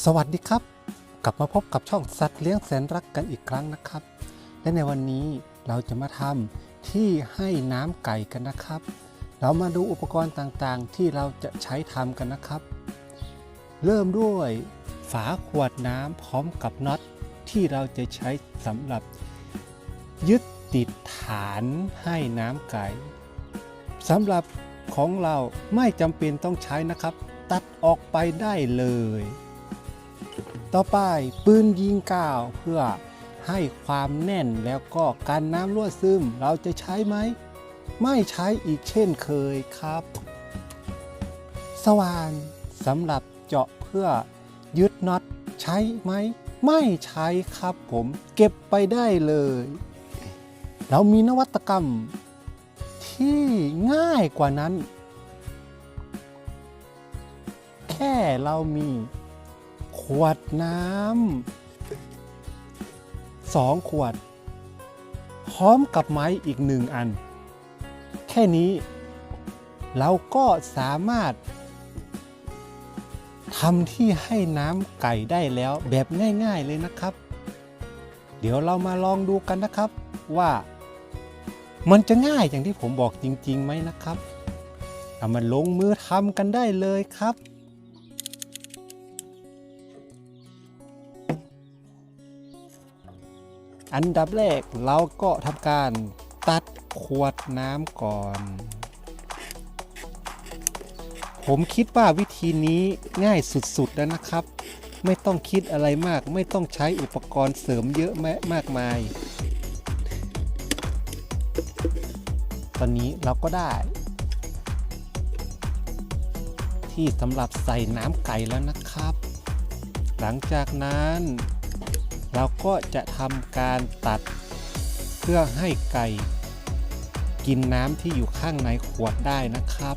สวัสดีครับ กลับมาพบกับช่องสัตว์เลี้ยงแสนรักกันอีกครั้งนะครับ และในวันนี้เราจะมาทำที่ให้น้ำไก่กันนะครับ เรามาดูอุปกรณ์ต่างๆ ที่เราจะใช้ทำกันนะครับ เริ่มด้วยฝาขวดน้ำพร้อมกับน็อตที่เราจะใช้สำหรับ ยึดติดฐานให้น้ำไก่สำหรับของเราไม่จำเป็นต้องใช้นะครับ ตัดออกไปได้เลย ต่อไปปืนยิงกาวเพื่อให้ความแน่นแล้วก็การน้ำรั่วซึมเราจะใช้ไหม ไม่ใช้อีกเช่นเคยครับ สว่านสำหรับเจาะเพื่อยึดน็อตใช้ไหม ไม่ใช้ครับผมเก็บไปได้เลย เรามีนวัตกรรมที่ง่ายกว่านั้น แค่เรามี ขวดน้ำสองขวด พร้อมกับไม้อีกหนึ่งอัน แค่นี้ เราก็สามารถทำที่ให้น้ำไก่ได้แล้วแบบง่ายๆเลยนะครับ เดี๋ยวเรามาลองดูกันนะครับว่ามันจะง่ายอย่างที่ผมบอกจริงๆไหมนะครับเอามาลงมือทำกันได้เลยครับ อันดับแรกเราก็ทำการตัดขวดน้ำก่อน ผมคิดว่าวิธีนี้ง่ายสุดๆแล้วนะครับ ไม่ต้องคิดอะไรมาก ไม่ต้องใช้อุปกรณ์เสริมเยอะแมะมากมาย ตอนนี้เราก็ได้ ที่สำหรับใส่น้ำไก่แล้วนะครับ หลังจากนั้น เราก็จะทำการตัดเพื่อให้ไก่กินน้ำที่อยู่ข้างในขวดได้นะครับ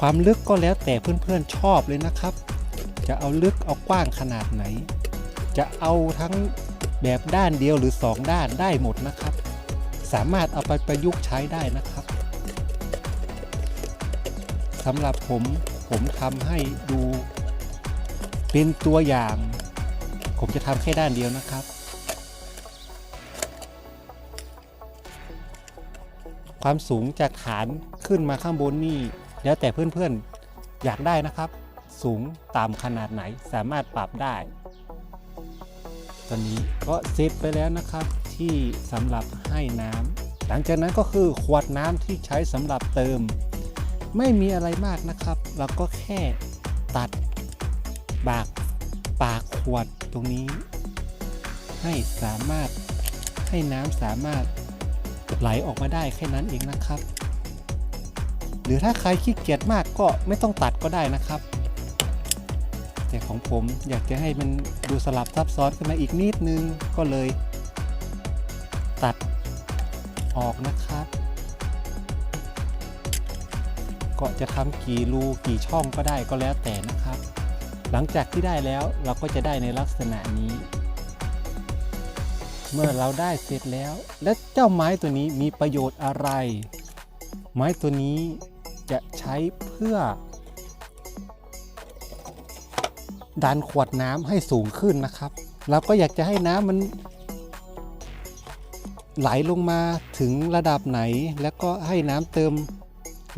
ความลึกก็แล้วแต่เพื่อนๆชอบเลยนะครับ จะเอาลึกเอากว้างขนาดไหน จะเอาทั้งแบบด้านเดียวหรือ 2 ด้านได้หมดนะครับ สามารถเอาไปประยุกต์ใช้ได้นะครับสำหรับผมผมทำให้ดู เป็นตัวอย่าง ผมจะทำแค่ด้านเดียวนะครับ ความสูงจากฐานขึ้นมาข้างบนนี่ แล้วแต่เพื่อนๆอยากได้นะครับ สูงต่ำขนาดไหนสามารถปรับได้ ตอนนี้ก็เซตไปแล้วนะครับที่สำหรับให้น้ำหลังจากนั้นก็คือขวดน้ำที่ใช้สำหรับเติม ไม่มีอะไรมากนะครับ เราก็แค่ตัด ปากปากขวดตรงนี้ ให้สามารถให้น้ำสามารถไหลออกมาได้แค่นั้นเองนะครับ หรือถ้าใครขี้เกียจมากก็ไม่ต้องตัดก็ได้นะครับ แต่ของผมอยากจะให้มันดูสลับซับซ้อนขึ้นมาอีกนิดนึงก็เลย ตัดออกนะครับ ก็จะทำกี่รูกี่ช่องก็ได้ก็แล้วแต่นะครับ หลังจากที่ได้แล้วเราก็จะได้ในลักษณะนี้ เมื่อเราได้เสร็จแล้ว และเจ้าไม้ตัวนี้มีประโยชน์อะไร ไม้ตัวนี้จะใช้เพื่อ ดันขวดน้ำให้สูงขึ้นนะครับ เราก็อยากจะให้น้ำมัน ไหลลงมาถึงระดับไหน แล้วก็ให้น้ำเติม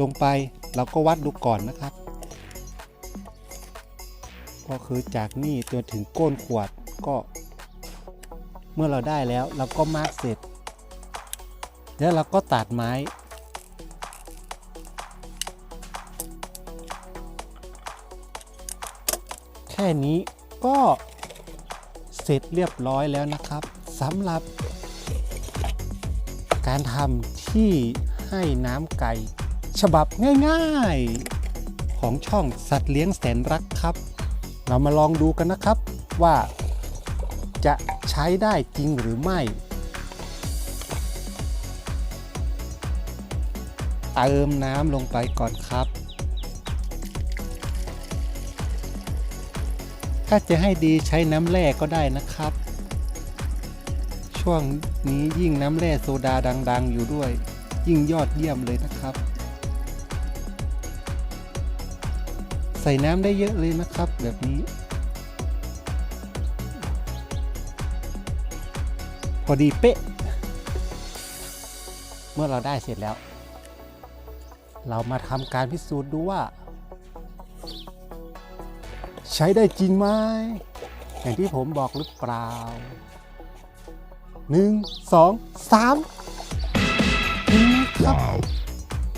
ลงไป เราก็วัดดูก่อนนะครับ ก็คือจากนี่จนถึงก้นขวดก็ เมื่อเราได้แล้วเราก็มาร์กเสร็จ แล้วเราก็ตัดไม้ แค่นี้ก็เสร็จเรียบร้อยแล้วนะครับสำหรับ การทำที่ให้น้ำไก่ฉบับง่าย ๆ ของช่องสัตว์เลี้ยงแสนรักครับ เรามาลองดูกันนะครับว่าจะใช้ได้จริงหรือไม่ เติมน้ำลงไปก่อนครับ ถ้าจะให้ดีใช้น้ำแร่ก็ได้นะครับ ช่วงนี้ยิ่งน้ำแร่โซดาดัง ๆ อยู่ด้วย ยิ่งยอดเยี่ยมเลยนะครับ ใส่น้ำได้เยอะเลยนะครับ แบบนี้ พอดีเป๊ะ เมื่อเราได้เสร็จแล้ว เรามาทำการพิสูจน์ดูว่า ใช้ได้จริงไหมอย่างที่ผมบอกหรือเปล่าหนึ่งสองสามนไหมครับ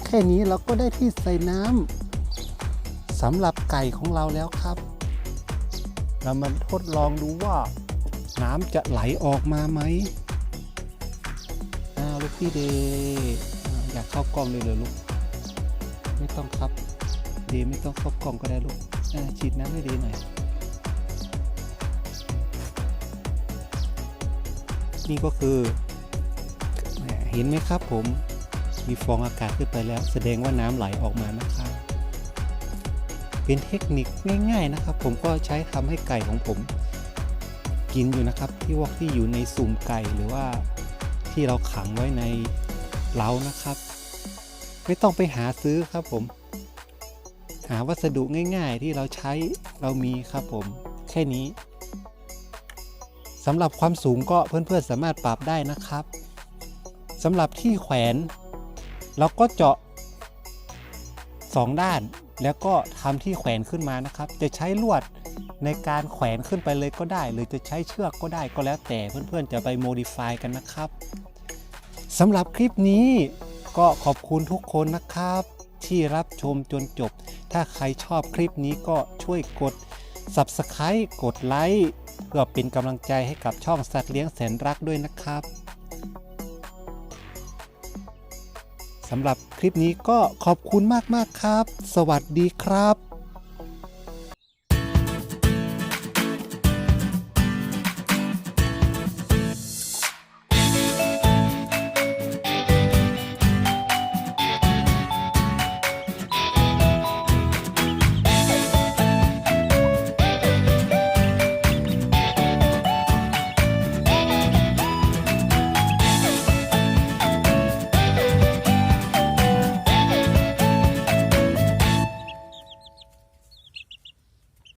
แค่นี้เราก็ได้ที่ใส่น้ำ สำหรับไก่ของเราแล้วครับ เรามาทดลองดูว่า น้ำจะไหลออกมาไหมอ้าวลูกพี่เดอยากเข้ากล้องเลยเหรอลูก ไม่ต้องครับ เดไม่ต้องเข้ากล้องก็ได้ลูกฉีดน้ำให้เดหน่อยนี่ก็คือเห็นไหมครับผมมีฟองอากาศขึ้นไปแล้ว แสดงว่าน้ำไหลออกมานะครับ เป็นเทคนิคง่ายๆนะครับ ผมก็ใช้ทำให้ไก่ของผมกินอยู่นะครับที่วอกที่อยู่ในสุ่มไก่หรือว่าที่เราขังไว้ในเล้านะครับ ไม่ต้องไปหาซื้อครับผม หาวัสดุง่ายๆ ที่เราใช้เรามีครับผม แค่นี้สำหรับความสูงก็เพื่อนๆสามารถปรับได้นะครับสำหรับที่แขวน เราก็เจาะสองด้าน แล้วก็ทำที่แขวนขึ้นมานะครับ จะใช้ลวดในการแขวนขึ้นไปเลยก็ได้ หรือจะใช้เชือกก็ได้ก็แล้วแต่เพื่อนๆจะไปโมดิฟายกันนะครับสำหรับคลิปนี้ก็ขอบคุณทุกคนนะครับ ที่รับชมจนจบ ถ้าใครชอบคลิปนี้ก็ช่วยกด Subscribe กดไลค์เพื่อเป็นกำลังใจให้กับช่องสัตว์เลี้ยงแสนรักด้วยนะครับ สำหรับคลิปนี้ก็ขอบคุณมากๆครับ สวัสดีครับ